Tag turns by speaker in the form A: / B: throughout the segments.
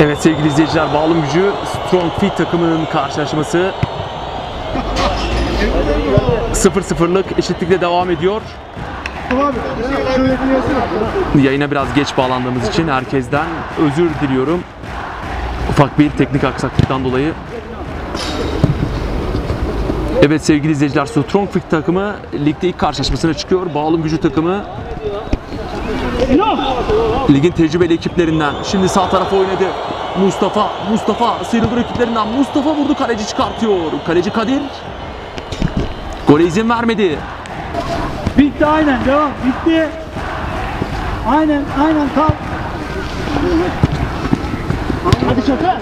A: Evet sevgili izleyiciler Bağlım Gücü Strong Fit takımının karşılaşması 0-0'lık eşitlikle devam ediyor. Yayına biraz geç bağlandığımız için herkesten özür diliyorum. Ufak bir teknik aksaklıktan dolayı. Evet sevgili izleyiciler Strong Fit takımı ligde ilk karşılaşmasına çıkıyor. Bağlım Gücü takımı ligin tecrübeli ekiplerinden. Şimdi sağ tarafa oynadı. Mustafa, Mustafa sıyrıldı rakiplerinden. Mustafa vurdu kaleci çıkartıyor. Kaleci Kadir. Gole izin vermedi.
B: Bitti aynen devam bitti. Aynen aynen kal. Hadi şaka.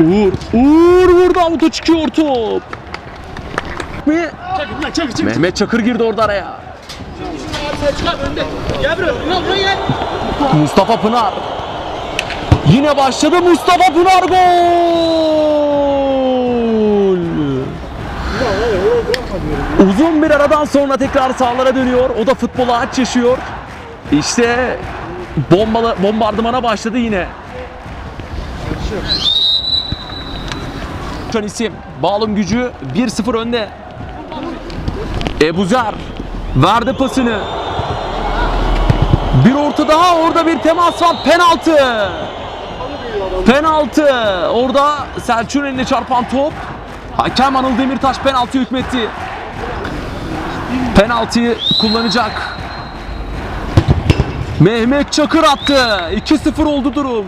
A: Uğur, Uğur vurdu avuta çıkıyor top.
B: Çakır çakır çakır.
A: Mehmet Çakır girdi orada araya. Mustafa Pınar. Yine başladı Mustafa Pınar gol. Uzun bir aradan sonra tekrar sahalara dönüyor. O da futbola aç yaşıyor. İşte bombalı, bombardımana başladı yine. Şu an isim Bağlım gücü 1-0 önde. Ebuzer verdi pasını. Bir orta daha orada bir temas var. Penaltı. Penaltı. Orada Selçuk'un eline çarpan top. Hakem Anıl Demirtaş penaltı hükmetti. Penaltıyı kullanacak. Mehmet Çakır attı. 2-0 oldu durum.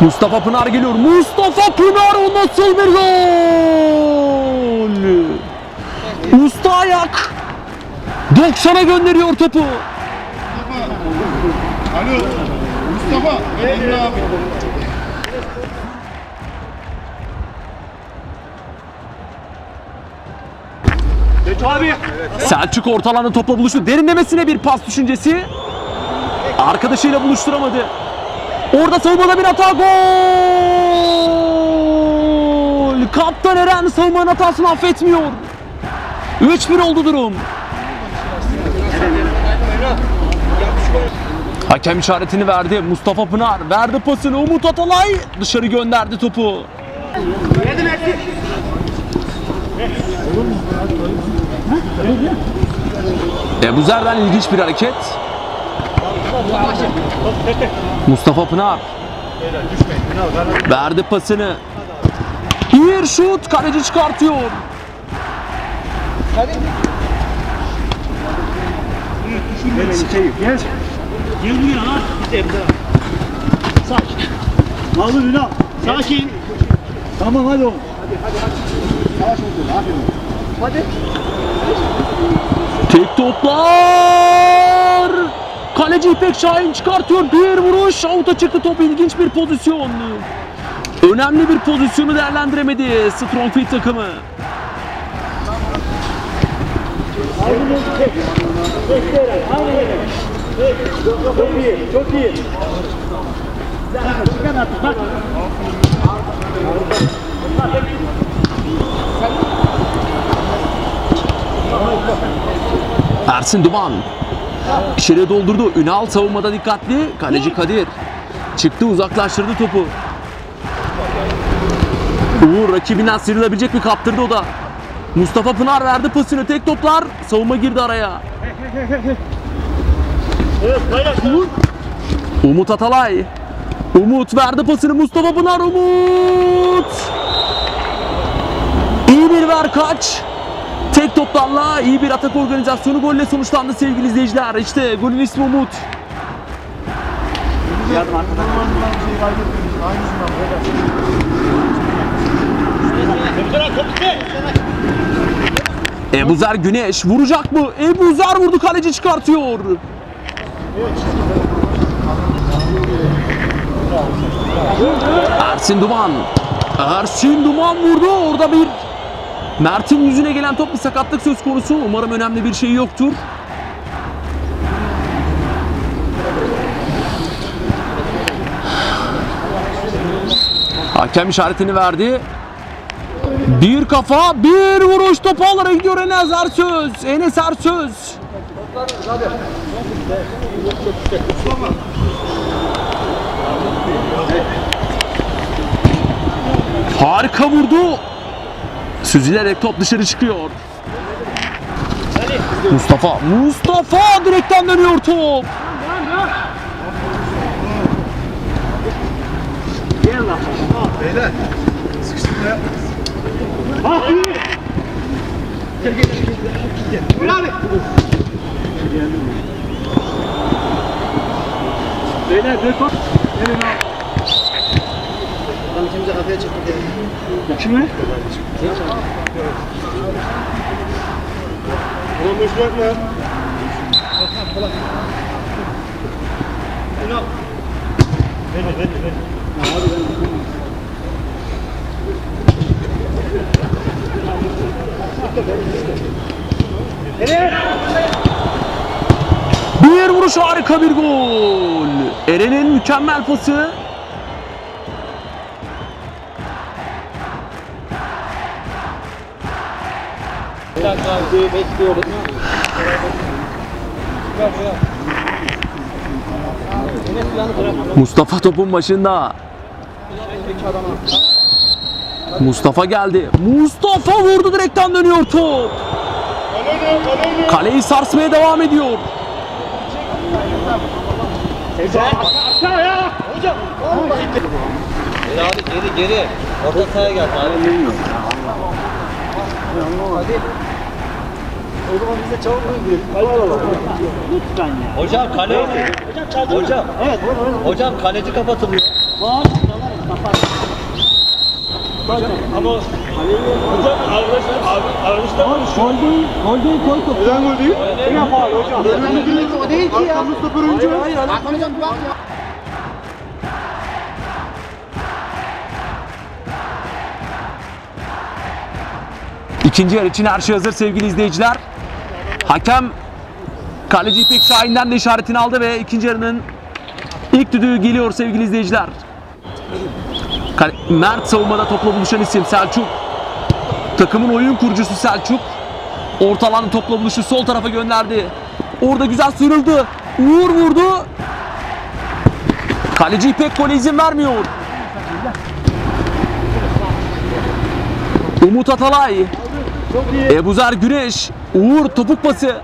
A: Mustafa Pınar geliyor. Mustafa Pınar o nasıl bir gol? Usta ayak. 90'a gönderiyor topu.
C: Alo. Mustafa. Emre abi.
B: abi.
A: Selçuk ortalandı topla buluştu. Derinlemesine bir pas düşüncesi. Arkadaşıyla buluşturamadı. Orada savunmada bir hata gol. Kaptan Eren savunmanın hatasını affetmiyor. 3-1 oldu durum. Hakem işaretini verdi. Mustafa Pınar verdi pasını. Umut Atalay dışarı gönderdi topu. Ebu Zer'den ilginç bir hareket. Mustafa Pınar. Verdi pasını. Bir şut kaleci çıkartıyor.
B: Gel. Buraya lan. Sakin. Alın Ünal. Sakin. Tamam hadi oğlum.
A: Tek toplar. Kaleci İpek Şahin çıkartıyor. Bir vuruş. Avuta çıktı top. İlginç bir pozisyon. Önemli bir pozisyonu değerlendiremedi Strong Fit takımı.
B: Çok iyi. Çok iyi.
A: Ersin Duman. İçeri doldurdu. Ünal savunmada dikkatli. Kaleci Kadir. Çıktı uzaklaştırdı topu. Uğur rakibinden sıyrılabilecek mi kaptırdı o da. Mustafa Pınar verdi pasını. Tek toplar. Savunma girdi araya.
B: Paylaş.
A: Umut Atalay. Umut verdi pasını Mustafa Pınar Umut. İyi bir ver kaç. Tek toplarla iyi bir atak organizasyonu golle sonuçlandı sevgili izleyiciler. İşte golün ismi Umut.
B: Yardım arkadan.
A: Ebuzer Güneş vuracak mı? Ebuzer vurdu kaleci çıkartıyor. Ersin Duman. Ersin Duman vurdu. Orada bir Mert'in yüzüne gelen top bir sakatlık söz konusu. Umarım önemli bir şey yoktur. Hakem işaretini verdi. Bir kafa, bir vuruş topu ağlara gidiyor Enes Ersöz. Enes Ersöz. Harika vurdu. Süzülerek top dışarı çıkıyor. Mustafa, Mustafa direkten dönüyor top.
C: Beyler. Sıkıştırma.
B: Ah iyi. Gel gel gel. Buyur abi. Beyler bir top. Gelin abi.
C: Adam ikimize kafaya çıktık ya.
B: Kimi?
C: Ulan boş bırakma ya.
B: Ünal. Ver ver ver. Abi ben.
A: Bir vuruş harika bir gol. Eren'in mükemmel pası. Mustafa topun başında. Mustafa geldi. Mustafa vurdu direkten dönüyor top. Kaleyi sarsmaya devam ediyor.
D: Geri geri geri. Orta sahaya gel abi.
B: O zaman biz de çabuk gidelim. Lütfen ya.
D: Hocam kale.
B: Hocam çaldı.
D: Hocam.
B: Evet.
D: Hocam kaleci kapatılıyor.
B: Var. Kapat. Ama hocam arkadaşlar arkadaşlar gol değil, gol değil koy topu.
C: Neden gol değil?
B: Ne yapar hocam?
C: Önünde değil. Ki ya. Arkamızda stoper oyuncu. Arkamızdan bir bak ya.
A: İkinci yarı için her şey hazır sevgili izleyiciler. Hakem kaleci İpek Şahin'den de işaretini aldı ve ikinci yarının ilk düdüğü geliyor sevgili izleyiciler. Mert savunmada topla buluşan isim Selçuk. Takımın oyun kurucusu Selçuk. Orta alanda topla buluşu sol tarafa gönderdi. Orada güzel sıyrıldı. Uğur vurdu. Kaleci İpek gole izin vermiyor. Umut Atalay. Ebuzer Güneş. Uğur topuk pası.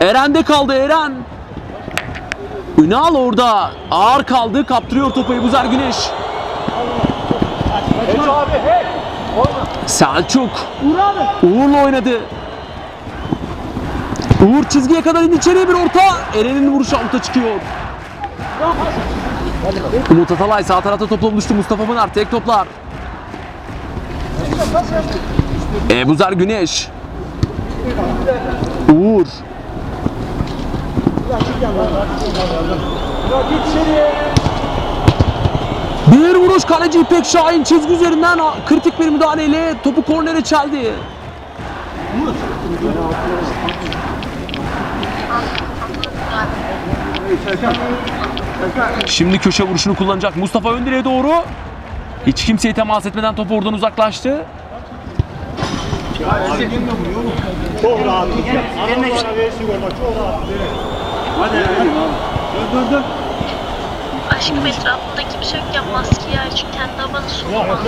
A: Eren'de kaldı Eren. Ünal orada ağır kaldı. Kaptırıyor topu Ebuzer Güneş. Selçuk. Uğur'la oynadı. Uğur çizgiye kadar indi içeriye bir orta. Eren'in vuruşu avuta çıkıyor. Umut Atalay sağ tarafta topla buluştu. Mustafa Pınar tek toplar. Ebuzer Güneş. Uğur. Bir vuruş kaleci İpek Şahin çizgi üzerinden kritik bir müdahaleyle topu kornere çeldi. Şimdi köşe vuruşunu kullanacak Mustafa Öndire'ye doğru. Hiç kimseye temas etmeden top oradan uzaklaştı.
B: Çok rahat. Yerine bak çok rahat. Hadi. Dön dön dön.
E: Aşkım etrafında kimse yok ya maske ya çünkü kendi havanı soğuma.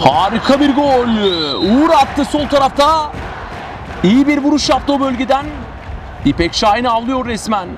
A: Harika bir gol. Uğur attı sol tarafta. İyi bir vuruş yaptı o bölgeden. İpek Şahin avlıyor resmen.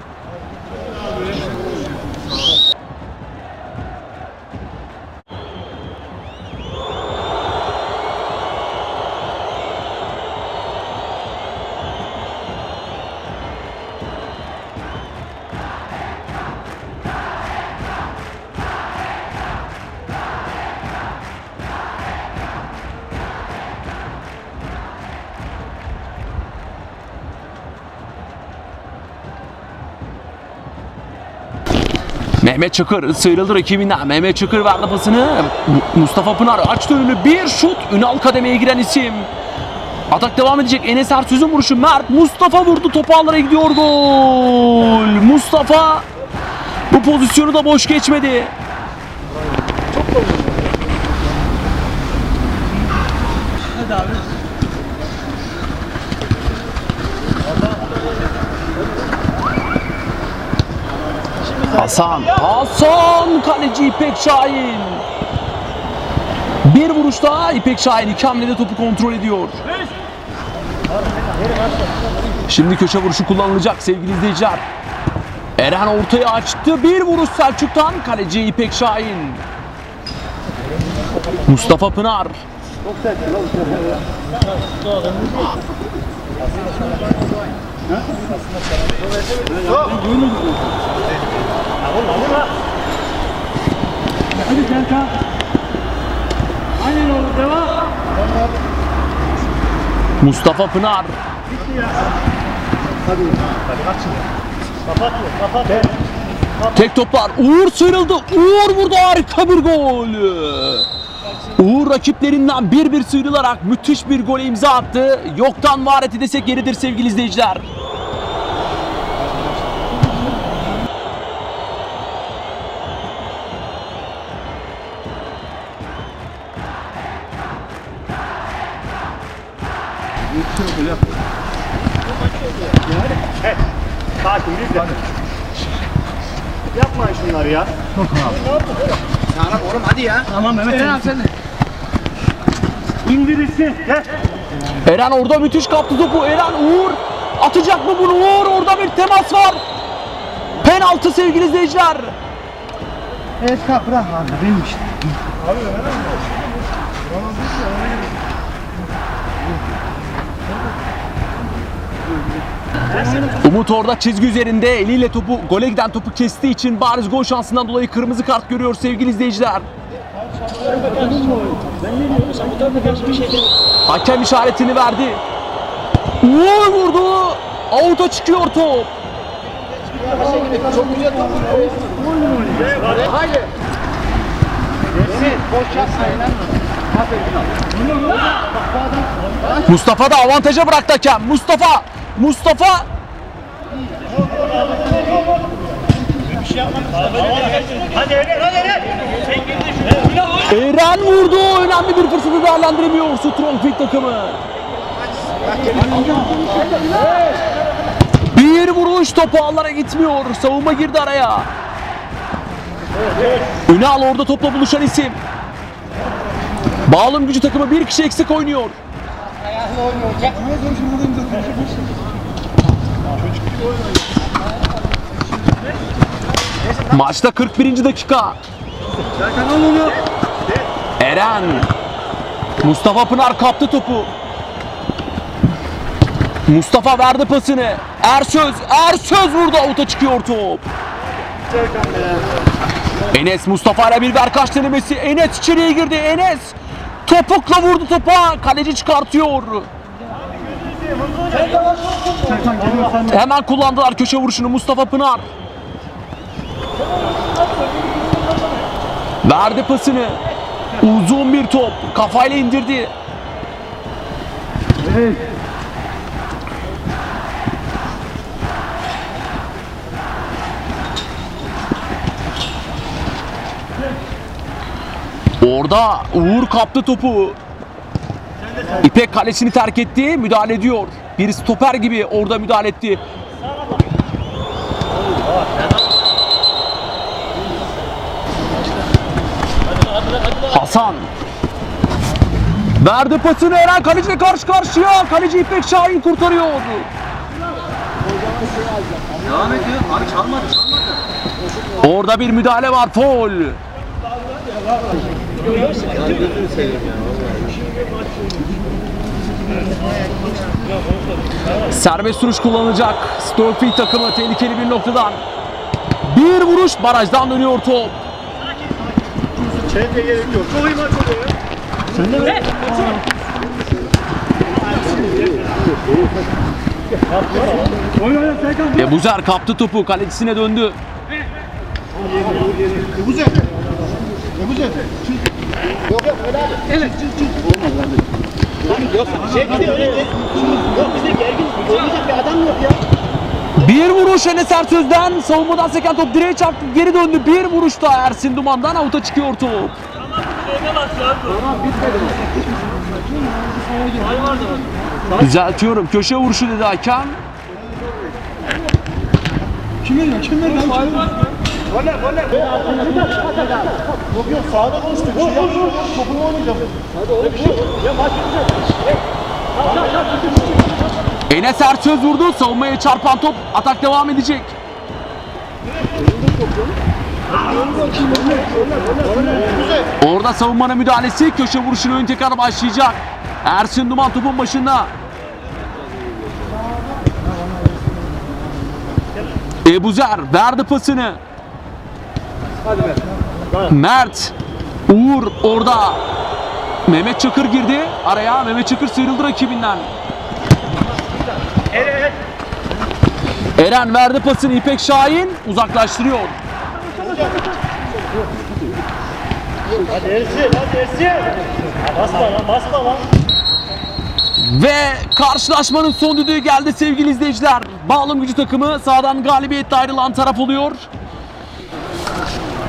A: Mehmet Çakır sıyrıldı rakibinden. Mehmet Çakır verdi pasını. Mu- Mustafa Pınar açtı önünü. Bir şut. Ünal kademeye giren isim. Atak devam edecek. Enes Ersöz'ün vuruşu. Mert Mustafa vurdu. Topu ağlara gidiyor. Gol. Mustafa Bu pozisyonu da boş geçmedi. Hasan. Hasan kaleci İpek Şahin. Bir vuruş daha İpek Şahin iki hamlede topu kontrol ediyor. Şimdi köşe vuruşu kullanılacak sevgili izleyiciler. Eren ortaya açtı. Bir vuruş Selçuk'tan kaleci İpek Şahin. Mustafa Pınar.
B: Hadi Serkan. Aynen oğlum devam.
A: Mustafa Pınar.
B: Kapat kapat.
A: Tek toplar. Uğur sıyrıldı. Uğur vurdu harika bir gol. Uğur rakiplerinden bir bir sıyrılarak müthiş bir gole imza attı. Yoktan var etti desek yeridir sevgili izleyiciler.
B: Sakin biz de. Yapmayın şunları ya.
C: Çağlar oğlum hadi ya.
B: Tamam Mehmet.
C: Eren abi sen de.
B: İndirirsin. Gel.
A: Eren orada müthiş kaptı topu. Eren Uğur atacak mı bunu? Uğur orada bir temas var. Penaltı sevgili izleyiciler.
C: Evet kalk bırak abi benim işte.
A: Umut orada çizgi üzerinde eliyle topu gole giden topu kestiği için bariz gol şansından dolayı kırmızı kart görüyor sevgili izleyiciler. Hakem işaretini verdi. Uğur vurdu. Out'a çıkıyor top. Mustafa da avantaja bıraktı hakem. Mustafa. Mustafa.
B: Eren
A: vurdu. Önemli bir fırsatı değerlendiremiyor Strongfit takımı. Bir vuruş topu ağlara gitmiyor. Savunma girdi araya. Ünal orada topla buluşan isim. Bağlım gücü takımı bir kişi eksik oynuyor. Maçta 41. dakika. Eren. Mustafa Pınar kaptı topu. Mustafa verdi pasını. Ersöz, Ersöz vurdu. Avuta çıkıyor top. Enes Mustafa ile bir verkaç denemesi. Enes içeriye girdi. Enes topukla vurdu topa. Kaleci çıkartıyor. Hemen kullandılar köşe vuruşunu Mustafa Pınar. Verdi pasını. Uzun bir top. Kafayla indirdi. Orada Uğur kaptı topu. İpek kalesini terk etti. Müdahale ediyor. Bir stoper gibi orada müdahale etti. Hasan. Verdi pasını Eren kaleciyle karşı karşıya. Kaleci İpek Şahin kurtarıyor.
D: Devam ediyor. Abi çalmadı çalmadı.
A: Orada bir müdahale var. Foul. Serbest vuruş kullanacak. Storkfield takımı tehlikeli bir noktadan. Bir vuruş barajdan dönüyor top.
B: Çeyrek gerek yok. Çok iyi ya. Sen de
A: kaptı topu. Kalecisine döndü.
C: Ebuzer. Ebuzer. Yok yok öyle abi. Evet. Çık çık. Olmaz abi. Yok şey bir de öyle. Yok bizde gergin. Oynayacak bir adam yok ya.
A: Bir vuruş Enes Ersöz'den savunmadan seken top direğe çarptı geri döndü bir vuruşta Ersin Duman'dan avuta çıkıyor top. Düzeltiyorum köşe vuruşu dedi hakem.
C: Kimin ya? Kimin lan? Gole gole. Yok yok sağda konuştuk. Vur vur vur. Topunu oynayacağım. Hadi oğlum. Ya maç
A: Enes Ersöz vurdu savunmaya çarpan top atak devam edecek. Orada savunmanın müdahalesi köşe vuruşunu ön tekrar başlayacak. Ersin Duman topun başında. Ebuzer verdi pasını. Mert. Uğur orada. Mehmet Çakır girdi araya. Mehmet Çakır sıyrıldı rakibinden. Eren verdi pasını İpek Şahin uzaklaştırıyor.
B: Hadi Ersin, hadi Ersin. Basma lan, basma lan.
A: Ve karşılaşmanın son düdüğü geldi sevgili izleyiciler. Bağlım gücü takımı sağdan galibiyetle ayrılan taraf oluyor.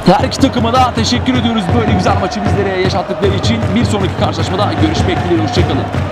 A: Her iki takıma da teşekkür ediyoruz böyle güzel maçı bizlere yaşattıkları için. Bir sonraki karşılaşmada görüşmek dileğiyle. Hoşçakalın.